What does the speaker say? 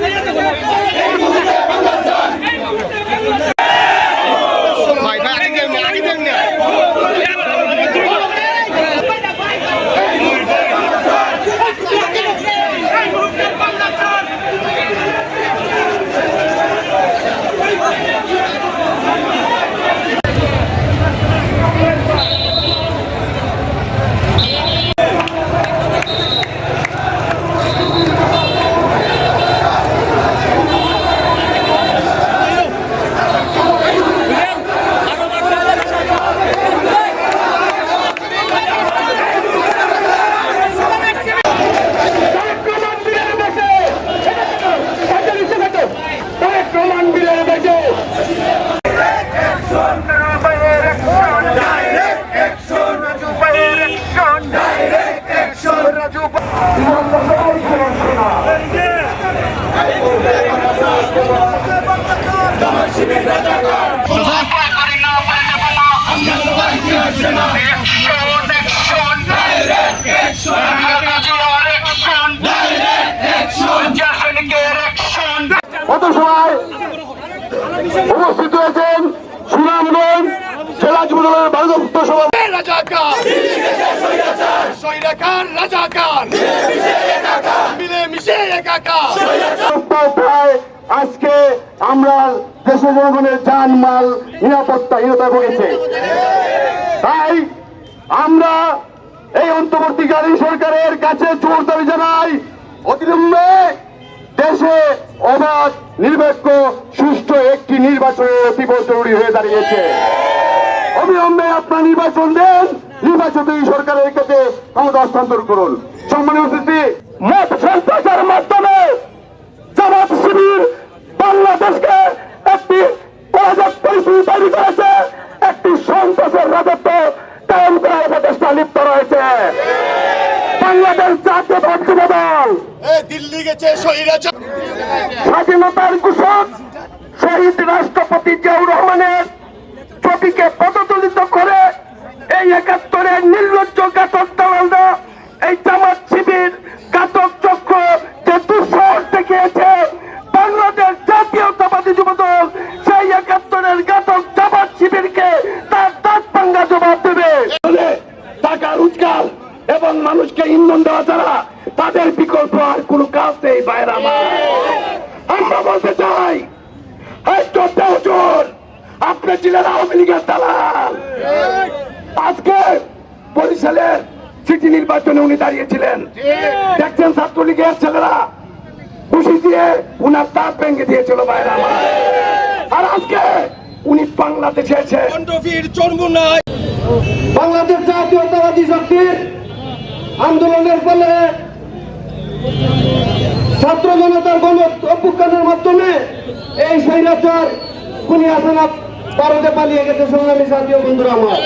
এই মুহূর্তে গত সময় উপস্থিত হয়েছেন? সুনামগঞ্জ জেলা যুবদলের ভারতভুক্ত সভাপতি। রাজাকার। রাজাকার। মিলে মিশে একাকার। আজকে আমরা দেশের জনগণের যান মাল নিরাপত্তাহীনতা ভুগেছে। তাই আমরা এই অন্তর্বর্তীকালীন সরকারের কাছে জোর দাবি জানাই, অবিলম্বে দেশে অবাধ, নিরপেক্ষ, সুষ্ঠু একটি নির্বাচনের অতীব জরুরি হয়ে দাঁড়িয়েছে। অবিলম্বে আপনার নির্বাচন দেন, নির্বাচিত সরকারের কাছে ক্ষমতা হস্তান্তর করুন। সম্মানীয় অতিথি, মত সন্ত্রাসের মাধ্যমে জামাত শিবির বাংলাদেশকে একটি অরাজক পরিস্থিতি তৈরি করেছে একটি সন্ত্রাসের রাজত্ব কায়েম করার প্রচেষ্টা লিপ্ত রয়েছে। বাংলাদেশ জাতীয় পক্ষিত দল দিল্লি গেছে স্বাধীনতার ঘোষক শহীদ রাষ্ট্রপতি জিয়াউর রহমানের ছবিকে পদতুলিত করে এই একাত্তরের নির্লজ্জ মানুষকে ইন্ধন দেওয়া ছাড়া তাদের বিকল্প আর কোনো কাজ নেই বাইরে আমার। আমরা বলতে চাই আপনি ছিলেন আওয়ামী লীগের দালাল। আজকে বরিশালের সিটি নির্বাচনে উনি দাঁড়িয়েছিলেন। দেখছেন ছাত্রলীগের ছেলেরা খুশি দিয়ে উনার দাঁত ভেঙে দিয়েছিল বাইরে আমার। আর আজকে উনি বাংলাদেশে এসে বাংলাদেশ জাতীয়তাবাদী শক্তির আন্দোলনের ফলে ছাত্র জনতার গণ অভ্যুত্থানের মাধ্যমে এই স্বৈরাচার খুনি হাসিনা ভারতে পালিয়ে গেছে, সংগ্রামী জাতীয় বন্ধুরা আমার।